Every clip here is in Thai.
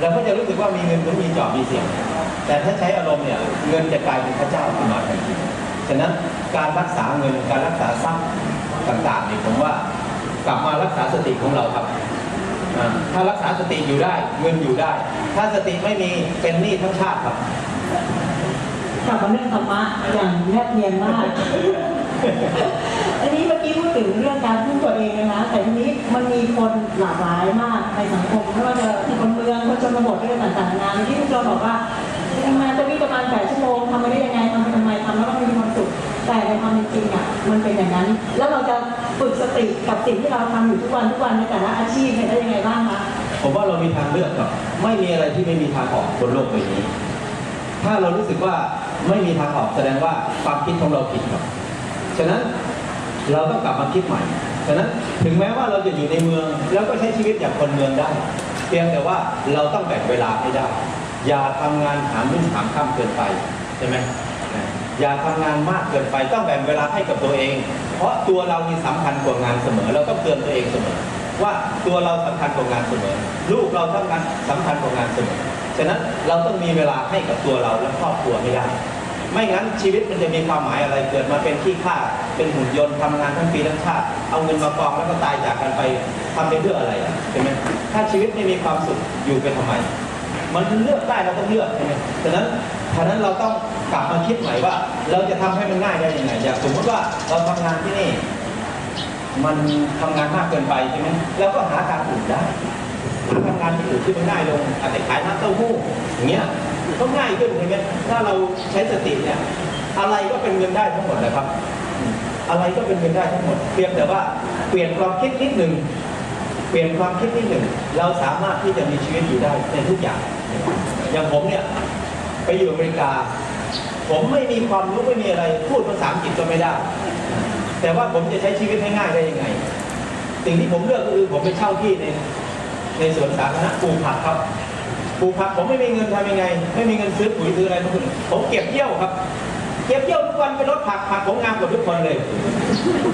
เราก็จะรู้สึกว่ามีเงินเหมือนมีจอบมีเสียง แต่ถ้าใช้อารมณ์เนี่ยเงินจะกลายเป็นพระเจ้าขึ้นมาทันทีฉะนั้นการรักษาเงินการรักษาทรัพย์ต่างๆเนี่ยผมว่ากลับมารักษาสติของเราครับ ถ้ารักษาสติอยู่ได้เงินอยู่ได้ ถ้าสติไม่มีเป็นหนี้ทั้งชาติครับกลับมาเรื่องธรรมะอย่างแนบเนียนมาก อันนี้เมื่อกี้พูดถึงเรื่องการพึ่งตัวเองเลยนะแต่ทีนี้มันมีคนหลากหลายมากในสังคมไม่ว่าจะ ชนบทเรื่องต่างๆนานาที่คุณโจบอกว่าทำงานจะวิ่งประมาณแปดชั่วโมงทำไปได้ยังไงทำไปทำไมทำแล้วมันมีความสุขแต่ในความจริงอะมันเป็นอย่างนั้น แล้วเราจะฝึกสติกับสิ่งที่เราทำอยู่ทุกวันทุกวันในแต่ละอาชีพได้ยังไงบ้างคะผมว่าเรามีทางเลือกครับไม่มีอะไรที่ไม่มีทางออกบนโลกใบนี้ ถ้าเรารู้สึกว่าไม่มีทางออกแสดงว่าความคิดของเราผิดครับฉะนั้นเราต้องกลับมาคิดใหม่ฉะนั้นถึงแม้ว่าเราจะอยู่ในเมือง แล้วก็ใช้ชีวิตอย่างคนเมืองได้ เพียงแต่ว่าเราต้องแบ่งเวลาให้ได้ อย่าทำงานหามรุ่งหามค่ำเกินไปใช่ไหมอย่าทำงานมากเกินไปต้องแบ่งเวลาให้กับตัวเอง เพราะตัวเรามีสำคัญกว่างานเสมอ เราต้องเตือนตัวเองเสมอ ว่าตัวเราสำคัญกว่างานเสมอ ลูกเราสำคัญสำคัญกว่างานเสมอฉะนั้นเราต้องมีเวลาให้กับตัวเราและครอบครัวให้ได้ ไม่งั้นชีวิตมันจะมีความหมายอะไรเกิดมาเป็นขี้ข้าเป็นหุ่นยนต์ทำงานทั้งปีทั้งชาติเอาเงินมากองแล้วก็ตายจากกันไปทำไปเพื่ออะไรใช่ไหมถ้าชีวิตไม่มีความสุขอยู่ไปทำไม มันเลือกได้เราต้องเลือกใช่ไหมฉะนั้นฉะนั้นเราต้องกลับมาคิดใหม่ว่า เราจะทำให้มันง่ายได้ยังไงอย่างสมมติว่าเราทำงานที่นี่ มันทำงานมากเกินไปใช่ไหมเราก็หาทางอื่นได้ ทำงานที่อื่นที่มันง่ายลงอาจจะขายน้ำเต้าหู้อย่างเงี้ยก็ง่ายขึ้นใช่ไหมถ้าเราใช้สติเนี่ยอะไรก็เป็นเงินได้ทั้งหมดเลยครับอืมอะไรก็เป็นเงินได้ทั้งหมดเพียงแต่ว่าเปลี่ยนความคิดนิดหนึ่งเปลี่ยนความคิดนิดหนึ่งเราสามารถที่จะมีชีวิตอยู่ได้ในทุกอย่าง อย่างผมเนี่ยไปอยู่อเมริกา ผมไม่มีความรู้ไม่มีอะไร พูดภาษาอังกฤษก็ไม่ได้ แต่ว่าผมจะใช้ชีวิตให้ง่ายได้ยังไง สิ่งที่ผมเลือกก็คือผมไปเช่าที่ใน ในสวนสาธารณะปลูกผักครับปลูกผักผมไม่มีเงินทำยังไง ไม่มีเงินซื้อปุ๋ยซื้ออะไรทั้งนั้ผมเก็บเยี่ยวครับ เก็บเยี่ยวทุกวันไปรดผักผักผมงามกว่าทุกคนเลย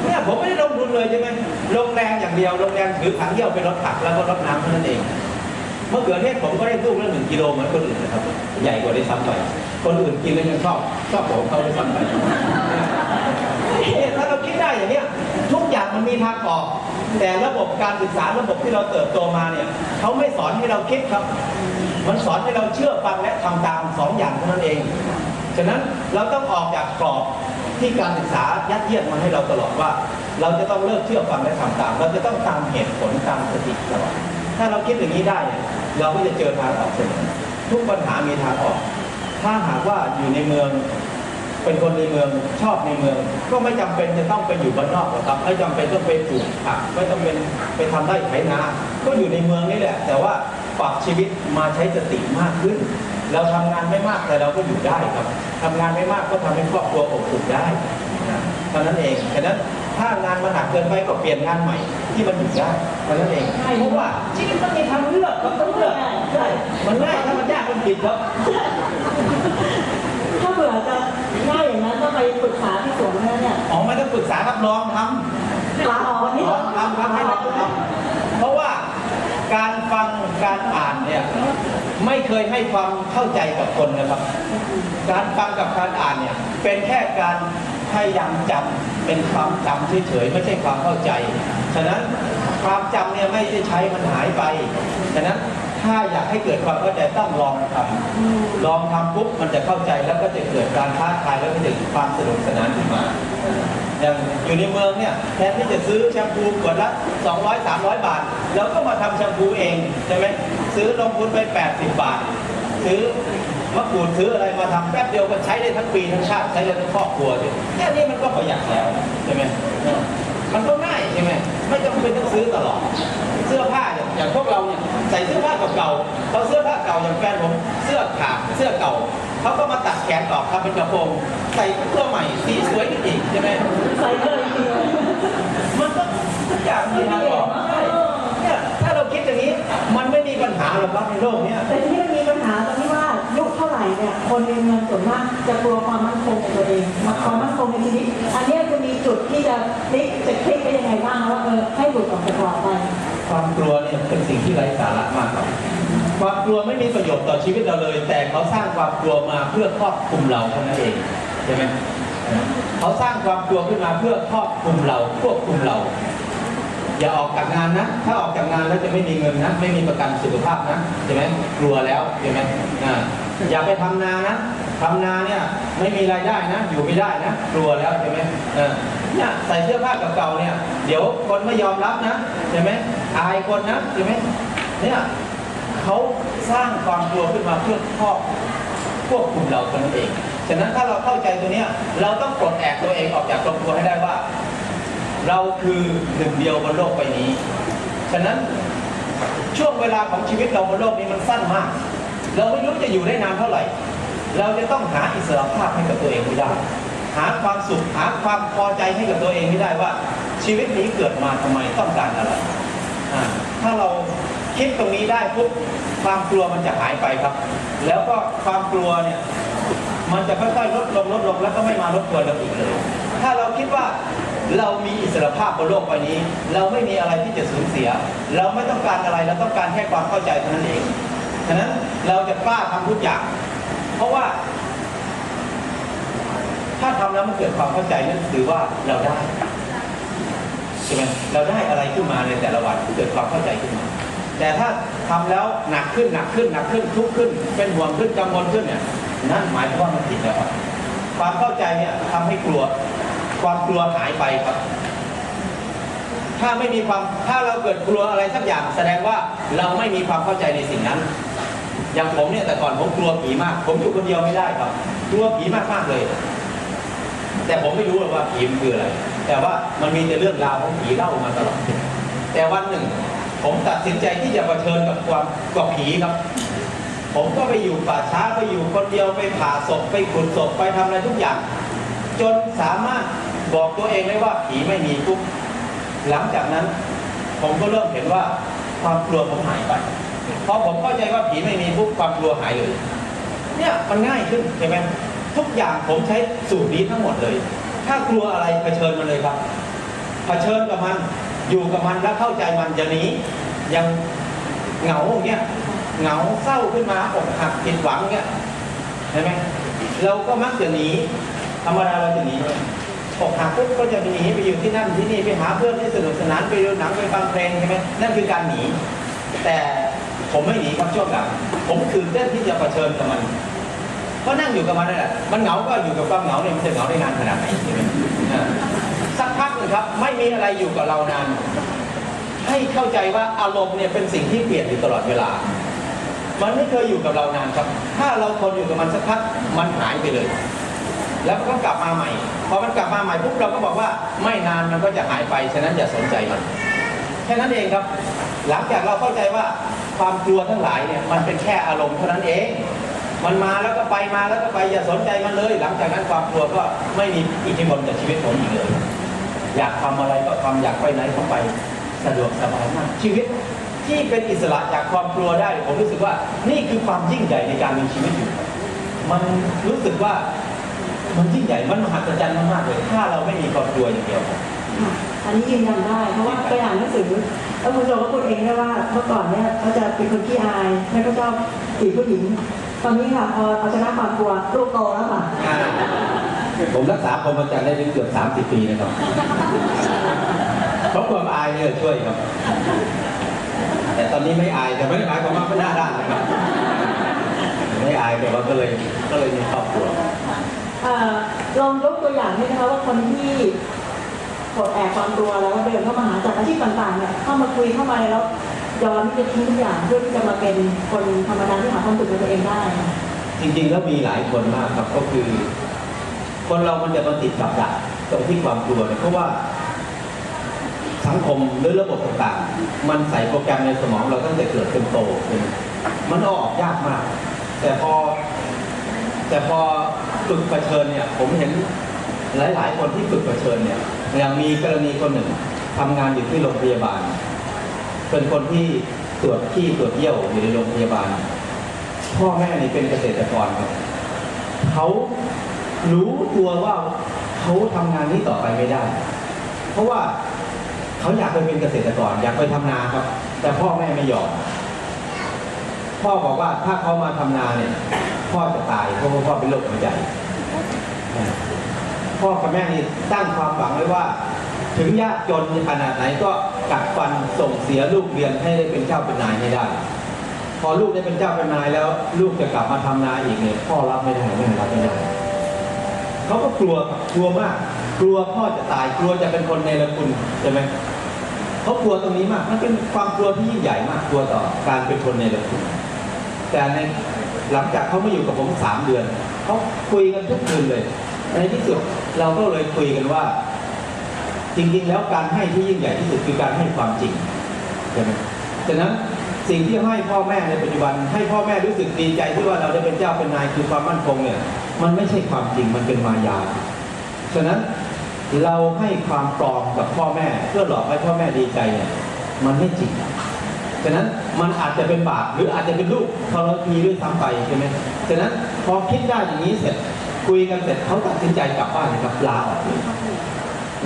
เนี่ยผมไม่ได้ลงทุนเลยใช่ไหมลงแรงอย่างเดียวลงแรงถือถังเยี่ยวไปรดผักแล้วก็รดน้ำเท่านั้นเองมะเขือเทศผมก็ได้ลูกละหนึ่งกิโลเหมือนคนอื่นนะครับ ใหญ่กว่าได้ซ้ำไปคนอื่นกินแล้วยังชอบชอบของเขาได้ซ้ำไปเนี่ยถ้าเราคิดได้อย่างเนี้ย มันมีทางออก แต่ระบบการศึกษาระบบที่เราเติบโตมาเนี่ยเขาไม่สอนให้เราคิดครับ มันสอนให้เราเชื่อฟังและทำตามสองอย่างเท่านั้นเอง ฉะนั้นเราต้องออกจากกรอบที่การศึกษายัดเยียดมาให้เราตลอดว่า เราจะต้องเลิกเชื่อฟังและทำตาม เราจะต้องตามเหตุผลตามสติตลอดถ้าเราคิดอย่างนี้ได้เนี่ยเราก็จะเจอทางออกเสมอทุกปัญหามีทางออก ถ้าหากว่าอยู่ในเมือง เป็นคนในเมืองชอบในเมือง ก็ไม่จำเป็นจะต้องไปอยู่บ้านนอกหรอกครับไม่จำเป็นต้องไปปลูกผักไม่ต้องเป็นไปทำไร่ไถนา ก็อยู่ในเมืองนี่แหละ แต่ว่าปรับชีวิตมาใช้สติมากขึ้น เราทำงานไม่มากแต่เราก็อยู่ได้ครับทำงานไม่มากก็ทำให้ครอบครัวอบอุ่นได้นะเท่านั้นเองฉะนั้นถ้างานมันหนักเกินไปก็เปลี่ยนงานใหม่ที่มันอยู่ได้เท่านั้นเองเพราะว่าชีวิตมันมีทางเลือกมันต้องเลือกใช่มันง่ายถ้ามันยากมันผิดครับ ถ้าเบื่อจะง่ายอย่างนั้นก็ไปปรึกษาที่สวนนั่นเนี่ยอ๋อไม่ต้องปรึกษาครับลองทำลาออกวันนี้ลองทำครับให้ลองทำเพราะว่าการฟังการอ่านเนี่ยไม่เคยให้ความเข้าใจกับคนนะครับ การฟังกับการอ่านเนี่ยเป็นแค่การพยายามจำเป็นความจำเฉยๆไม่ใช่ความเข้าใจ ฉะนั้นความจำเนี่ยไม่ได้ใช้มันหายไป ฉะนั้น ถ้าอยากให้เกิดความเข้าใจต้องลองทำลองทำปุ๊บมันจะเข้าใจแล้วก็จะเกิดการท้าทายแล้วก็จะเกิดความสนุกสนานขึ้นมาอย่างอยู่ในเมืองเนี่ยแทนที่จะซื้อแชมพูขวดละ 200 300 บาทเราก็มาทำแชมพูเองใช่ไหมซื้อลงทุนไป 80 บาท ซื้อมะกรูดซื้ออะไรมาทำแป๊บเดียวก็ใช้ได้ทั้งปีทั้งชาติใช้ได้ทั้งครอบครัวด้วยแค่นี้มันก็ประหยัดแล้วใช่ไหมเออมันก็ง่ายใช่ไหมไม่จำเป็นต้องซื้อตลอด เสื้อผ้าอย่าง อย่างพวกเราเนี่ยใส่เสื้อผ้าเก่าๆเราเสื้อผ้าเก่าอย่างแฟนผมเสื้อขาดเสื้อเก่าเขาก็มาตัดแขนออกทำเป็นกระโปรงใส่ตัวใหม่สีสวยขึ้นอีกใช่ไหมใส่เลยจริงมันก็ทุกอย่างมีทางออกใช่เนี่ยถ้าเราคิดอย่างนี้มันไม่มีปัญหาหรอกครับในโลกเนี้ยแต่ที่มันมีปัญหาตรงที่ว่ายุคเท่าไหร่เนี่ยคนในเมืองส่วนมากจะกลัวความมั่นคงของตัวเองมาความมั่นคงในชีวิตอันเนี้ยจะมีจุดที่จะพลิกจะพลิกได้ยังไงบ้างว่าเออให้หลุดออกจากกรอบไป ความกลัวเนี่ยเป็นสิ่งที่ไร้สาระมากครับความกลัวไม่มีประโยชน์ต่อชีวิตเราเลย แต่เขาสร้างความกลัวมาเพื่อครอบคลุมเราเท่านั้นเองใช่ไหมเขาสร้างความกลัวขึ้นมาเพื่อครอบคลุมเราควบคุมเรา อย่าออกจากงานนะ ถ้าออกจากงานแล้วจะไม่มีเงินนะ ไม่มีประกันสุขภาพนะใช่ไหมกลัวแล้วใช่ไหมอ่าอย่าไปทำนานะ ทำนาเนี่ยไม่มีรายได้นะ อยู่ไม่ได้นะกลัวแล้วใช่ไหมเนี่ยใส่เสื้อผ้าเก่าๆเนี่ย เดี๋ยวคนไม่ยอมรับนะใช่ไหมอายคนนะใช่ไหมเนี่ยเขาสร้างความกลัวขึ้นมาเพื่อครอบควบคุมเราเท่านั้นเองฉะนั้นถ้าเราเข้าใจตัวเนี้ยเราต้องปลดแอกตัวเองออกจากความกลัวให้ได้ว่า เราคือหนึ่งเดียวบนโลกใบนี้ ฉะนั้นช่วงเวลาของชีวิตเราบนโลกนี้มันสั้นมาก เราไม่รู้จะอยู่ได้นานเท่าไหร่ เราจะต้องหาอิสรภาพให้กับตัวเองให้ได้ หาความสุขหาความพอใจให้กับตัวเองให้ได้ว่า ชีวิตนี้เกิดมาทำไมต้องการอะไรถ้าเราคิดตรงนี้ได้ปุ๊บความกลัวมันจะหายไปครับ แล้วก็ความกลัวเนี่ยมันจะค่อยๆลดลงลดลงแล้วก็ไม่มารบกวนเราอีกเลยถ้าเราคิดว่าเรามีอิสรภาพบนโลกใบนี้ เราไม่มีอะไรที่จะสูญเสีย เราไม่ต้องการอะไรเราต้องการแค่ความเข้าใจเท่านั้นเองฉะนั้นเราจะกล้าทำทุกอย่าง เพราะว่า ถ้าทำแล้วมันเกิดความเข้าใจนั่นถือว่าเราได้ใช่ไหมเราได้อะไรขึ้นมาในแต่ละวันเกิดความเข้าใจขึ้นมา แต่ถ้าทำแล้วหนักขึ้นหนักขึ้นหนักขึ้นทุกขึ้น เป็นห่วงขึ้นกังวลขึ้นเนี่ยนั่นหมายถึงว่ามันผิดแล้วครับความเข้าใจเนี่ยทำให้กลัว ความกลัวหายไปครับ ถ้าไม่มีความถ้าเราเกิดกลัวอะไรสักอย่าง แสดงว่าเราไม่มีความเข้าใจในสิ่งนั้น อย่างผมเนี่ยแต่ก่อนผมกลัวผีมาก ผมอยู่คนเดียวไม่ได้ครับ กลัวผีมากมากเลย แต่ผมไม่รู้หรอกว่าผีมันคืออะไร แต่ว่ามันมีแต่เรื่องราวของผีเล่ามาตลอด แต่วันหนึ่ง ผมตัดสินใจที่จะเผชิญกับความกับผีครับ ผมก็ไปอยู่ป่าช้าไปอยู่คนเดียวไปผ่าศพไปขุดศพไปทำอะไรทุกอย่าง จนสามารถบอกตัวเองได้ว่าผีไม่มีปุ๊บหลังจากนั้น ผมก็เริ่มเห็นว่าความกลัวผมหายไป พอผมเข้าใจว่าผีไม่มีปุ๊บความกลัวหายเลย เนี่ยมันง่ายขึ้นใช่ไหมทุกอย่างผมใช้สูตรนี้ทั้งหมดเลย ถ้ากลัวอะไรเผชิญมันเลยครับเผชิญกับมันอยู่กับมันแล้วเข้าใจมันอย่าหนียังเหงาเงี้ยเหงาเศร้าขึ้นมาอกหักผิดหวังเงี้ยเห็นไหมเราก็มักจะหนีธรรมดาเราจะหนีอกหักปุ๊บก็จะหนีไปอยู่ที่นั่นที่นี่ไปหาเพื่อนที่สนุกสนานไปดูหนังไปฟังเพลงใช่ไหมนั่นคือการหนี แต่ ผมไม่หนีครับช่วงหลังผมคือเต้นที่จะะเผชิญกับมันก็นั่งอยู่กับมันนั่นแหละมันเหงาก็อยู่กับความเหงาเนี่ยมันจะเหงาได้นานขนาดไหนใช่ไหมสักพักหนึ่งครับ ไม่มีอะไรอยู่กับเรานาน ให้เข้าใจว่าอารมณ์เนี่ยเป็นสิ่งที่เปลี่ยนอยู่ตลอดเวลา มันไม่เคยอยู่กับเรานานครับ ถ้าเราทนอยู่กับมันสักพักมันหายไปเลย แล้วมันก็กลับมาใหม่พอมันกลับมาใหม่ปุ๊บเราก็บอกว่าไม่นานมันก็จะหายไปฉะนั้นอย่าสนใจมันแค่นั้นเองครับ หลังจากเราเข้าใจว่า ความกลัวทั้งหลายเนี่ยมันเป็นแค่อารมณ์เท่านั้นเอง มันมาแล้วก็ไปมาแล้วก็ไปอย่าสนใจมันเลย หลังจากนั้นความกลัวก็ไม่มีอิทธิพลต่อชีวิตผมอีกเลย อยากทำอะไรก็ทำอยากไปไหนก็ไปสะดวกสบายมากชีวิตที่เป็นอิสระจากความกลัวได้ ผมรู้สึกว่านี่คือความยิ่งใหญ่ในการมีชีวิตอยู่ มันรู้สึกว่ามันยิ่งใหญ่ มันมหัศจรรย์มากๆเลย ถ้าเราไม่มีความกลัวอย่างเดียวค่ะอันนี้ยืนยันได้ เพราะว่าไปอ่านหนังสือ แล้วคุณโจก็พูดเองได้ว่าเมื่อก่อนเนี่ยเขาจะเป็นคนขี้อายไม่ก็ชอบจีบผู้หญิง ตอนนี้ค่ะพอเอาชนะความกลัวลูกโตแล้วค่ะ ผมรักษาพรหมจรรย์ได้ถึงเกือบ 30 ปีนะครับเพราะความอายเนี่ยช่วยครับ แต่ตอนนี้ไม่อายแต่ไม่ได้หมายความว่าไม่น่าด้านนะครับ ไม่อายแต่ว่าก็เลยก็เลยมีครอบครัวเอ่อลองยกตัวอย่างให้นะคะว่าคนที่ ปลดแอกความกลัวแล้วก็เดินเข้ามาหาจากอาชีพต่างๆเนี่ยเข้ามาคุยเข้ามาแล้วยอมที่จะทิ้งทุกอย่างเพื่อที่จะมาเป็นคนธรรมดาที่หาความสุขในตัวเองได้ จริงๆแล้วมีหลายคนมากครับก็คือ คนเรามันจะมาติดกับดักตรงที่ความกลัวเนี่ยเพราะว่า สังคมหรือระบบต่างๆ มันใส่โปรแกรมในสมองเราตั้งแต่เกิดจนโตเป็นมันออกยากมาก แต่พอ แต่พอฝึกเผชิญเนี่ย ผมเห็นหลาย ๆ คนที่ฝึกเผชิญเนี่ย อย่างมีกรณีคนหนึ่งทำงานอยู่ที่โรงพยาบาล เป็นคนที่ตรวจขี้ตรวจเยี่ยวอยู่ในโรงพยาบาล พ่อแม่นี่เป็นเกษตรกรครับเขารู้ตัวว่าเขาทำงานนี้ต่อไปไม่ได้ เพราะว่าเขาอยากไปเป็นเกษตรกร อยากไปทำนาครับ แต่พ่อแม่ไม่ยอมพ่อบอกว่าถ้าเขามาทำนาเนี่ย พ่อจะตายเพราะว่าพ่อเป็นโรคหัวใจ พ่อกับแม่นี่ตั้งความหวังไว้ว่า ถึงยากจนขนาดไหนก็กัดฟันส่งเสียลูกเรียนให้ได้เป็นเจ้าเป็นนายให้ได้ พอลูกได้เป็นเจ้าเป็นนายแล้ว ลูกจะกลับมาทำนาอีกเนี่ยพ่อรับไม่ได้แม่รับไม่ได้เขาก็กลัวกลัวมาก กลัวพ่อจะตายกลัวจะเป็นคนในละคุณใช่ไหมเขากลัวตรงนี้มากมันเป็นความกลัวที่ยิ่งใหญ่มากกลัวต่อการเป็นคนในละคุณแต่ในหลังจากเขามาอยู่กับผมสามเดือนเขาคุยกันทุกคืนเลย ในที่สุด เราก็เลยคุยกันว่า จริงๆ แล้วการให้ที่ยิ่งใหญ่ที่สุดคือการให้ความจริงใช่ไหมฉะนั้นสิ่งที่ให้พ่อแม่ในปัจจุบัน ให้พ่อแม่รู้สึกดีใจที่ว่าเราได้เป็นเจ้าเป็นนายคือความมั่นคงเนี่ย มันไม่ใช่ความจริงมันเป็นมายา ฉะนั้นเราให้ความปลอมกับพ่อแม่ เพื่อหลอกให้พ่อแม่ดีใจเนี่ยมันไม่จริงฉะนั้นมันอาจจะเป็นบาปหรืออาจจะเป็นลูกทรพีด้วยซ้ำไปใช่ไหมฉะนั้นพอคิดได้อย่างนี้เสร็จ คุยกันเสร็จเขาตัดสินใจกลับบ้านนะครับลาออกเลย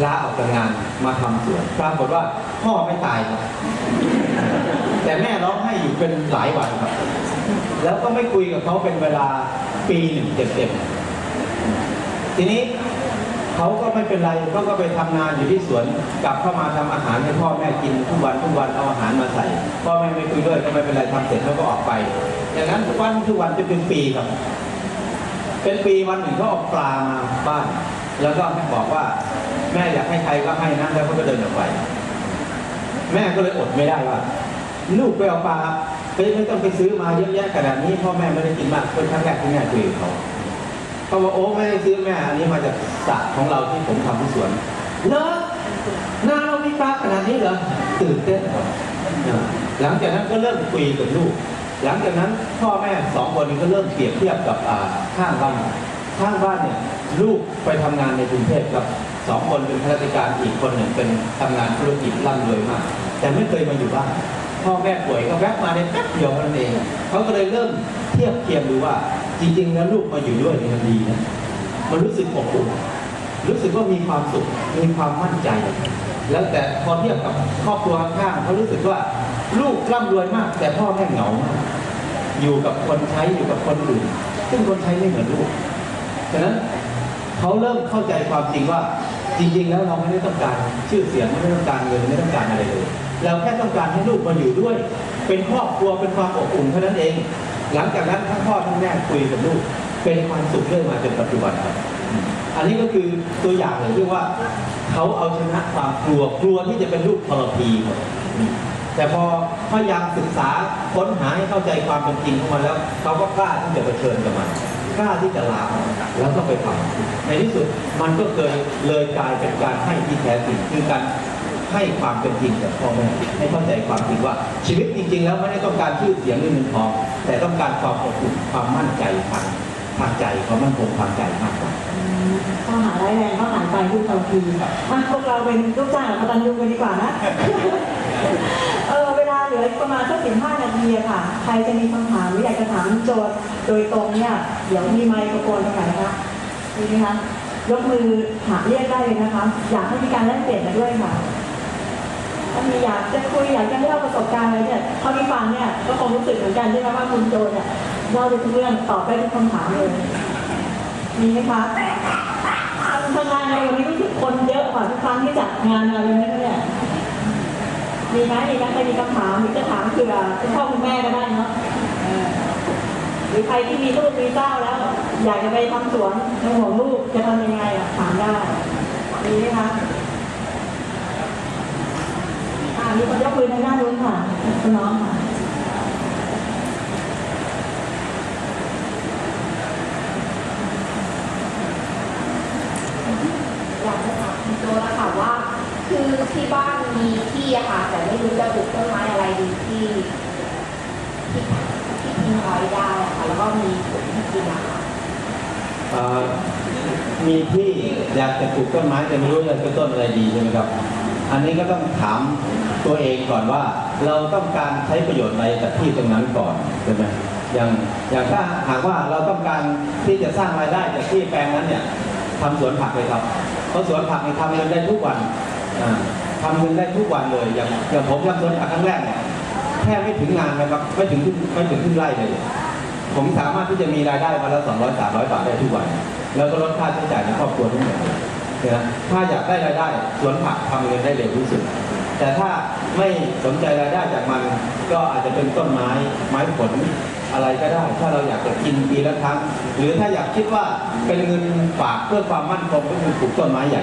ลาออกจากงานมาทำสวนปรากฏว่าพ่อไม่ตายครับแต่แม่ร้องไห้อยู่เป็นหลายวันครับ แล้วก็ไม่คุยกับเขาเป็นเวลาปีหนึ่งเต็มๆทีนี้เขาก็ไม่เป็นไรเขาก็ไปทำงานอยู่ที่สวน กลับเข้ามาทำอาหารให้พ่อแม่กินทุกวันทุกวันเอาอาหารมาใส่พ่อแม่ไม่คุยด้วยก็ไม่เป็นไรทำเสร็จแล้วก็ออกไปอย่างนั้นทุกวันทุกวันจะเป็นปีครับ เป็นปีวันหนึ่งเขาเออกปลามาบ้าน แล้วก็บอกว่า แม่อยากให้ใครก็ให้นะแล้วเขาก็เดินออกไป แม่ก็เลยอดไม่ได้ว่าลูกไปเอาปลาไปไม่ต้องไปซื้อมาเยอะแยะขนาดนี้พ่อแม่ไม่ได้กินมากเป็นครั้งแรกที่แม่คุยกับเขาเขาบอกโอ้ไม่ได้ซื้อแม่อันนี้มาจากสระของเราที่ผมทำที่สวนเนอะนาเรามีปลาขนาดนี้เหรอตื่นเต้นหลังจากนั้นก็เริ่มคุยกับลูก หลังจากนั้นพ่อแม่สองคนนี้ก็เริ่มเปรียบเทียบกับข้างบ้านข้างบ้านเนี่ยลูกไปทำงานในกรุงเทพกับสองคนเป็นข้าราชการอีกคนหนึ่งเป็นทำงานธุรกิจร่ำรวยมาก แต่ไม่เคยมาอยู่บ้านพ่อแม่ป่วยก็แวะมาในแป๊บเดียวเท่านั้นเองเขาก็เลยเริ่มเทียบเทียมดูว่าจริงๆแล้วลูกมาอยู่ด้วยมันดีนะมันรู้สึกอบอุ่นรู้สึกว่ามีความสุขมีความมั่นใจ แล้วแต่พอเทียบกับครอบครัวข้างเขารู้สึกว่า ลูกร่ำรวยมาก แต่พ่อแม่เหงามากอยู่กับคนใช้อยู่กับคนอื่น ซึ่งคนใช้ไม่เหมือนลูกฉะนั้นเขาเริ่มเข้าใจความจริงว่า จริง ๆ แล้วเราไม่ได้ต้องการชื่อเสียงไม่ได้ต้องการเงินไม่ต้องการอะไรเลยเราแค่ต้องการให้ลูกมาอยู่ด้วย เป็นครอบครัวเป็นความอบอุ่นเท่านั้นเอง หลังจากนั้นทั้งพ่อทั้งแม่คุยกับลูก เป็นความสุขเรื่อยมาจนปัจจุบันครับ อันนี้ก็คือตัวอย่างเลยที่ว่าเขาเอาชนะความกลัวกลัวที่จะเป็นลูกทรพีหมด แต่พอพยายามศึกษาค้นหาให้เข้าใจความเป็นจริงของมันแล้วเขาก็กล้าที่จะเผชิญกับมันกล้าที่จะลาออกแล้วก็ไปทำในที่สุดมันก็เกิดเลยกลายเป็นการให้ที่แท้จริงคือการให้ความเป็นจริงกับพ่อแม่ให้เข้าใจความจริงว่า ชีวิตจริง ๆ แล้วไม่ได้ต้องการชื่อเสียงหรือเงินทอง แต่ต้องการความอบอุ่นความมั่นใจทางทางใจความมั่นคงทางใจมากกว่าข้อหาร้ายแรงข้อหาไปทุกทันทีอะพวกเราเป็นลูกจ้างของกตันยูกันดีกว่านะ เออเวลาเหลือประมาณสักสิบห้านาทีอะค่ะ ใครจะมีคำถามหรืออยากจะถามโจทย์โดยตรงเนี่ย เดี๋ยวมีไมโครโฟนตรงไหนคะมีไหมคะ ยกมือถามเรียกได้เลยนะคะ อยากให้มีการแลกเปลี่ยนกันด้วยค่ะ ถ้ามีอยากจะคุยอยากจะเล่าประสบการณ์อะไรเนี่ยเท่าที่ฟังเนี่ยก็คงรู้สึกเหมือนกันใช่ไหมว่าคุณโจเนี่ยเล่าได้ทุกเรื่องตอบได้ทุกคำถามเลย มีไหมคะทำงานในวันนี้รู้สึกคนเยอะกว่าทุกครั้งที่จัดงานอะไรนี้เนี่ย มีไหมมีไหมใครมีคำถามหรือจะถามเผื่อคุณพ่อคุณแม่ก็ได้เนาะหรือใครที่มีลูกมีเต้าแล้ว อยากจะไปทำสวนในห่วงลูกจะทำยังไงอะถามได้มีไหมคะอ่ามีคนยกมือทางด้านนู้นค่ะคุณน้องค่ะ อยากจะถามคุณโจแล้วค่ะว่า คือ ที่บ้านมีที่อะค่ะ แต่ไม่รู้จะปลูกต้นไม้อะไรดีที่ที่ที่ทิ้งไว้ได้อะค่ะ แล้วก็มีผลที่กินอะค่ะอ่อมีที่อยากจะปลูกต้นไม้แต่ไม่รู้จะเป็นต้นอะไรดีใช่ไหมครับ อันนี้ก็ต้องถามตัวเองก่อนว่า เราต้องการใช้ประโยชน์อะไรจากที่ตรงนั้นก่อนใช่ไหมอย่างอย่างถ้าหากว่าเราต้องการที่จะสร้างรายได้จากที่แปลงนั้นเนี่ยทำสวนผักเลยครับเพราะสวนผักเนี่ยทำเงินได้ทุกวันอ่า ทำเงินได้ทุกวันเลยอย่างอย่างผมทำสวนผักครั้งแรกเนี่ยแค่ไม่ถึงงานนะครับไม่ถึงไม่ถึงครึ่งไร่เลย ผมสามารถที่จะมีรายได้วันละ200 300บาทได้ทุกวัน แล้วก็ลดค่าใช้จ่ายในครอบครัวทั้งหมดเลยนะถ้าอยากได้รายได้สวนผักทำเงินได้เร็วที่สุด แต่ถ้าไม่สนใจรายได้จากมัน ก็อาจจะเป็นต้นไม้ไม้ผลอะไรก็ได้ ถ้าเราอยากจะกินปีละครั้ง หรือถ้าอยากคิดว่าเป็นเงินฝากเพื่อความมั่นคงก็คือปลูกต้นไม้ใหญ่